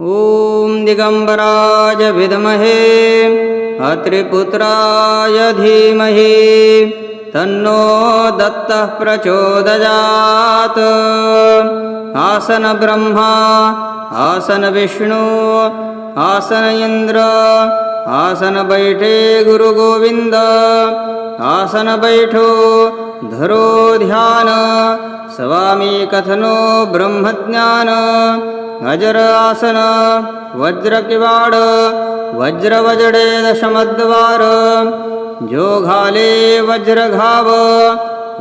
ॐ दिगम्बराय विद्महे अत्रिपुत्राय धीमहि तन्नो दत्तः प्रचोदयात्। आसन ब्रह्मा आसन इन्द्र आसन बैठे गुरु गोविंद आसन बैठो धरो ध्यान स्वामी कथनो ब्रह्मज्ञान अजर आसन वज्र किवाड वज्र वजडे दशमद्वार जो घाले वज्र घाव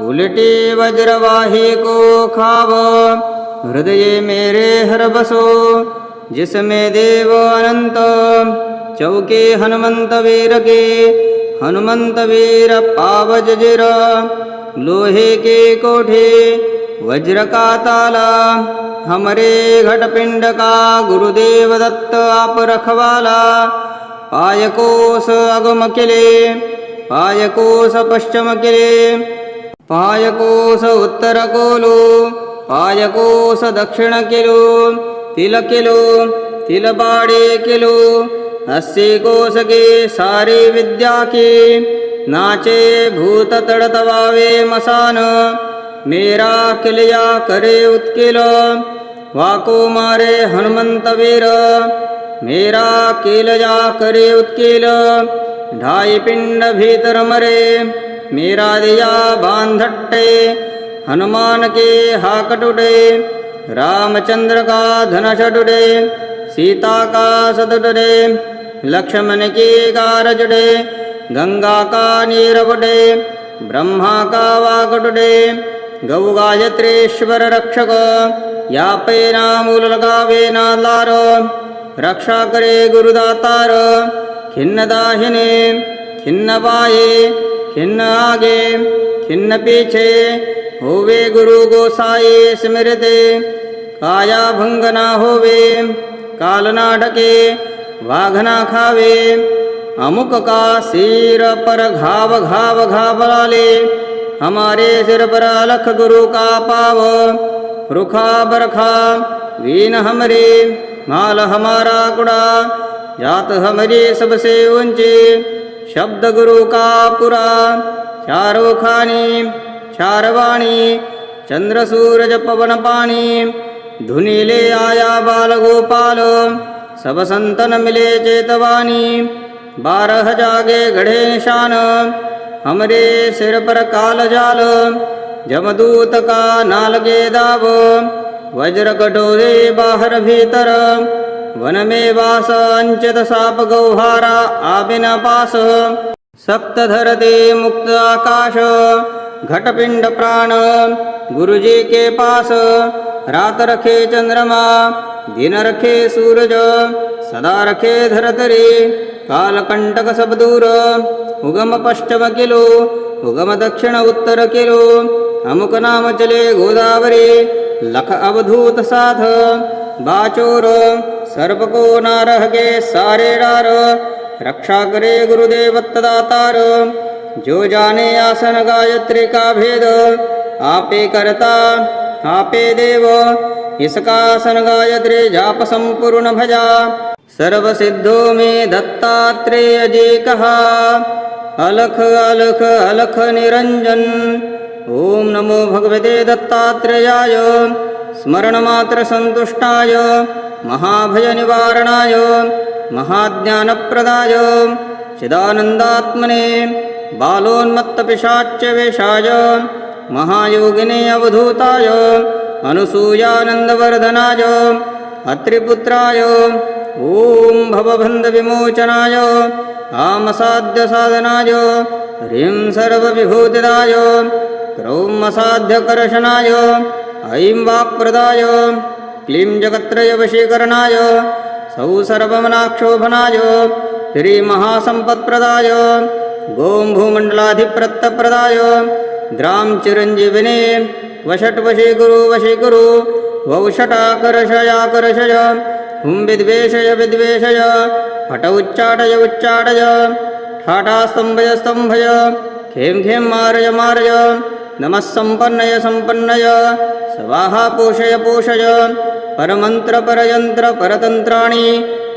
उलटी वज्रवाही को खाव हृदय मेरे हर बसो, जिसमें देव अनंत, चौके हनुमंत वीर के हनुमंत वीर पावज जिर, लोहे के कोठे वज्र का ताला हमरे घटपिंड का गुरुदेव दत्त आप रखवाला पायकोस अगम किले पायकोस पश्चिम किले पायकोस उत्तर कोलो पायकोस दक्षिण किलो तिल किलो तिलबाड़े किलो अस्सी कोस के सारी विद्या की नाचे भूत तड़तवावे मसान। मेरा किलिया करे उत्किल। वाको मारे हनुमंत वीर। मेरा किलया करे उत्किल। ढाई पिंड भीतर मरे। मेरा दिया बांधट्टे। हनुमान के हाक टूटे रामचंद्र का टूटे सीता का सतुटे लक्ष्मण की कार जुटे गंगा का नीर बुटे ब्रह्मा का वाक टूटे गौ गायत्रेश्वर रक्षक या पे नामूल लगावे रक्षा करे गुरुदातार खिन्न दाहिने खिन्न आगे खिन्न पीछे होवे गुरु गोसाई स्मृते काया भंग ना होवे काल ना ढके वाघ ना खावे, अमुक का सिर पर घाव घाव घाव लाले हमारे सिर पर अलख गुरु का पाव। रुखा बरखा वीन हमरे, माल हमारा कुड़ा, जात हमारी सबसे ऊँची। शब्द गुरु का पुरा, चारों खानी, चार वाणी, चंद्र, सूरज, पवन, पानी। धुनि ले आया बाल गोपाल, सब संतन मिले चेतवानी। बारह जागे गढ़े निशान हमरे सिर पर काल जाल जमदूत का नाल के दाव वज्र कटोरे बाहर भीतर, वन में वास अंचित साप गौहारा आबिन पास। सप्त धरते मुक्त आकाश घटपिंड प्राण गुरुजी के पास। रात रखे चंद्रमा, दिन रखे सूरज, सदा रखे धरतरी काल कंटक सब दूर। उगम पश्चिम किलो उगम दक्षिण उत्तर किलो अमुक नाम चले गोदावरी, लख अवधूत साथ बाचोर सर्प को नारह के सारे डार रक्षा करे गुरुदेव तदातार जो जाने आसन गायत्री का भेद, आपे करता, आपे देव, इसका आसन गायत्री जाप संपूर्ण भजा। सर्वसिद्धो मे दत्तात्रेयजेकः। अलख अलख अलख निरञ्जन्। ॐ नमो भगवते दत्तात्रेयाय। स्मरणमात्रसन्तुष्टाय महाभयनिवारणाय। महाज्ञानप्रदाय। चिदानन्दात्मने। बालोन्मत्तपिशाच्यवेशाय महायोगिने अवधूताय। अनुसूयानन्दवर्धनाय। अत्रिपुत्राय। ॐ भवबन्धविमोचनाय आमसाध्यसाधनाय ह्रीं सर्वविभूतिदाय, क्रौमसाध्यकर्षणाय, ऐं वाक्प्रदाय, क्लीं जगत्त्रयवशीकरणाय सौ सर्वमनाक्षोभनाय श्रीमहासम्पत्प्रदाय गों भूमण्डलाधिप्रत्तप्रदाय द्रां चिरञ्जीविने वषट् वशी गुरु वशी गुरु वौषटाकर्षयाकर्षय हुं विद्वेषय विद्वेषय फट उच्चाटय उच्चाटय ठाटा स्तम्भय स्तम्भय खें खें मारय मारय, नमः सम्पन्नय स्वाहा पोषय पोषय परमन्त्र परयन्त्र परतन्त्राणि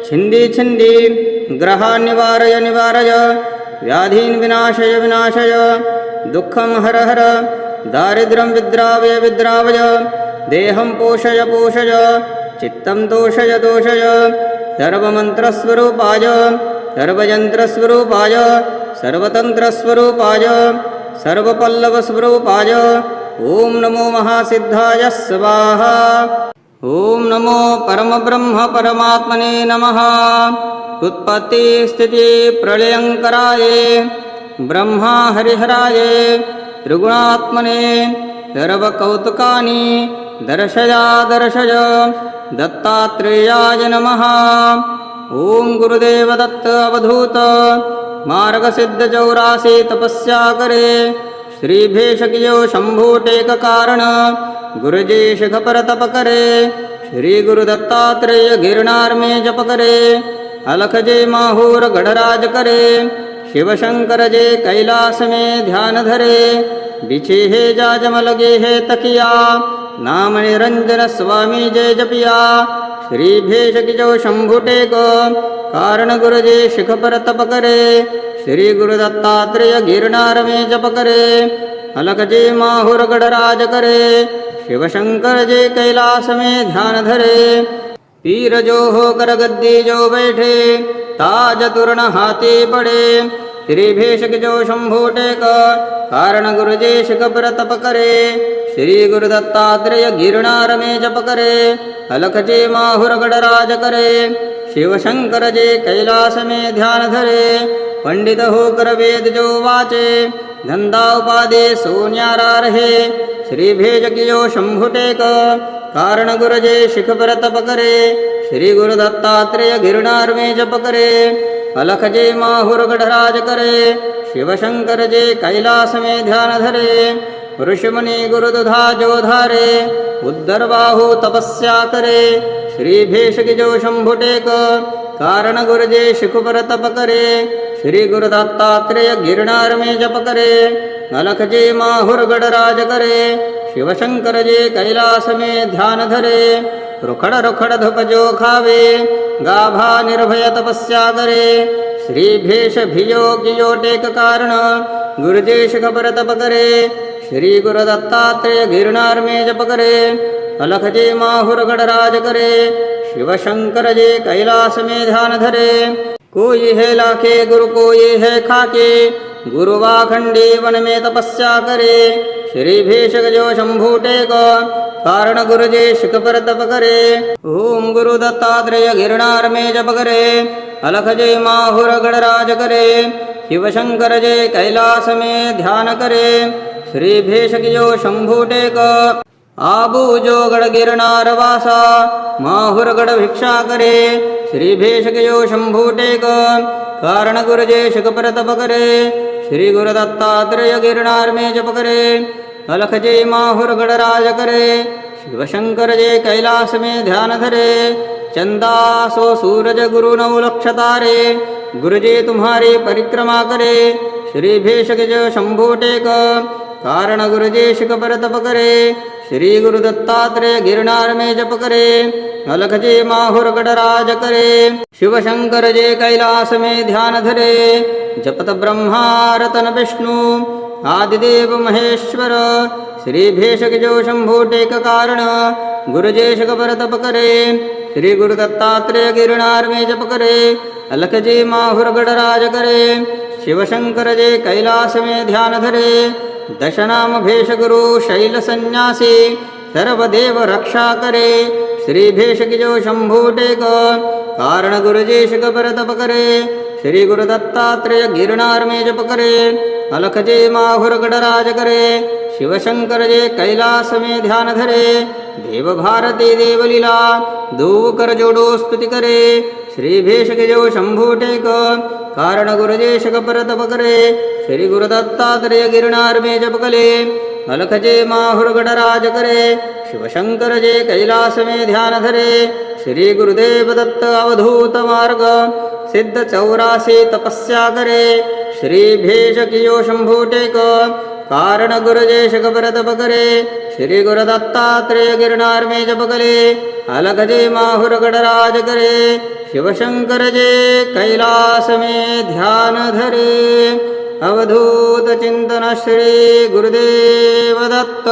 छिन्दी छिन्दी ग्रहान् निवारय निवारय, व्याधीन् विनाशय विनाशय, दुःखं हर हर, दारिद्र्यं विद्रावय विद्रावय, देहं पोषय पोषय चित्तं तोषय तोषय सर्वमन्त्रस्वरूपाय सर्वयन्त्रस्वरूपाय सर्वतन्त्रस्वरूपाय सर्वपल्लवस्वरूपाय। ॐ नमो महासिद्धाय स्वाहा। ॐ नमो परमब्रह्म परमात्मने नमः। उत्पत्तिस्थितिप्रलयङ्कराय ब्रह्मा हरिहराय त्रिगुणात्मने सर्वकौतुकानि दर्शया दर्शय दत्तात्रेयाय नमः। ॐ गुरुदेवदत्त अवधूत। मार्गसिद्धचौरासी तपस्या करे श्रीभेषकियो शम्भूटेककारण। गुरुजी शिखपर तप करे श्री गुरुदत्तात्रेय गिरनार में जप करे अलख जे माहूर गढ़राज करे शिवशंकर जे कैलास में ध्यान धरे बिछे हे जाजम लगे हे तकिया। नाम निरंजन स्वामी जय जपिया श्री भेषक जो शंभुटे को कारण गुरु जी शिख पर तप करे श्री गुरु दत्तात्रेय गिरनार में जप करे अलख जे माहुर गढ़राज करे शिव शंकर जे कैलास में ध्यान धरे पीर जो हो कर गद्दी जो बैठे ताज तुरण हाथी पड़े श्री भेषक जो शंभु टेक कारण गुरु जे शिख पर तप करे श्री गुरु दत्तात्रेय गिरनार में जप करे अलख जे माहुर गढ़राज करे शिव शंकर जे कैलास में ध्यान धरे पंडित होकर वेद जो वाचे। धंधा उपाधि सोन्यारा रहे श्री भेज कियो शंभु टेक कारण गुरु जे शिख पर तप करे श्री गुरु दत्तात्रेय गिरनार में जप करे अलख जे माहुर गढ़राज करे शिव शंकर जे कैलास में ध्यान धरे, ऋषिमुनि गुरु दुधा जो धारे उद्धर बाहु तपस्या करे, श्री भेषक जो शंभु टेक कारण गुरु जे शिख पर तप करे, श्री गुरु दत्तात्रेय गिरनार में जप करे, अलख जे माहुर गढ़राज करे शिव शंकर जे कैलास में ध्यान धरे रुखड़ रुखड़ धुप जो खावे, गाभा निर्भय तपस्या करे श्री भेष भियो कियो टेक कारण गुरु जे शिख पर तप करे। श्री गुरु दत्तात्रेय गिरनार में जप करे। अलख जे माहुर गढ़राज करे। शिव शंकर जे कैलास में ध्यान धरे। कोई है लाखे, गुरु कोई है खाके। गुरु वाखंडी वन में तपस्या करे श्री भेषक जो शंभु टेक कारण गुरु जे शिख पर तप करे ओम गुरु दत्तात्रेय गिरनार में जप करे अलख जे माहुर गढ़राज करे शिव शंकर जे कैलास में ध्यान करे श्री भेषक जो शंभु टेक आबू जो गढ़ गिरनार वासा माहुर गढ़ भिक्षा करे श्री भेषक जो शंभु टेक कारण गुरु जे शिख पर तप करे श्री गुरु दत्तात्रेय गिरनार में जप करे अलख जे माहुर गढ़ राज करे शिव शंकर जे कैलास में ध्यान धरे चंदा सो सूरज गुरु नौ लक्ष तारे गुरु जी तुम्हारी परिक्रमा करे, श्री भेषक जो टेक, कारण गुरु जी शिख पर तप करे, श्री गुरु दत्तात्रेय गिरनार में जप करे अलख जे माहुर गढ़राज करे। शिव शंकर जे कैलास में ध्यान धरे। जपत ब्रह्मा, रतन विष्णु, आदिदेव महेश्वर, श्री भेषक जो शंभु टेक कारण, गुरु जे शिख तप करे। श्री गुरु दत्तात्रेय गिरनार में जप करे। अलख जी माहुर गढ़राज करे। शिव शंकर जे कैलास में ध्यान धरे। दश नाम भेष गुरु, शैल संन्यासी, सर्वदेव रक्षा करे। श्री भेषक जो शंभु टेक कारण गुरु जी शिख पर तप करे श्री गुरु दत्तात्रेय गिरनार में जप करे अलख जे माहुर गढ़राज करे शिव शंकर जे कैलास में ध्यान धरे देव भारती देवलीला दो कर जोड़ो स्तुति करे श्री भेषक जो शंभु टेक कारण गुरु जे शिख पर तप करे श्री गुरु दत्तात्रेय गिरनार में जप कले अलख जे माहुर गढ़राज करे। शिव शंकर जे कैलास में ध्यान धरे। श्री गुरुदेव दत्त अवधूत मार्ग। सिद्ध चौरासी तपस्या करे। श्री भेष कियो शंभु टेक। कारण गुरुजे शखबर तप करे श्री गुरु दत्तात्रेय गिरनार में जप करे अलग जे माहुर गणराज करे। शिवशंकर जे कैलास में ध्यान धरे। अवधूत चिंतन श्री गुरुदेव दत्त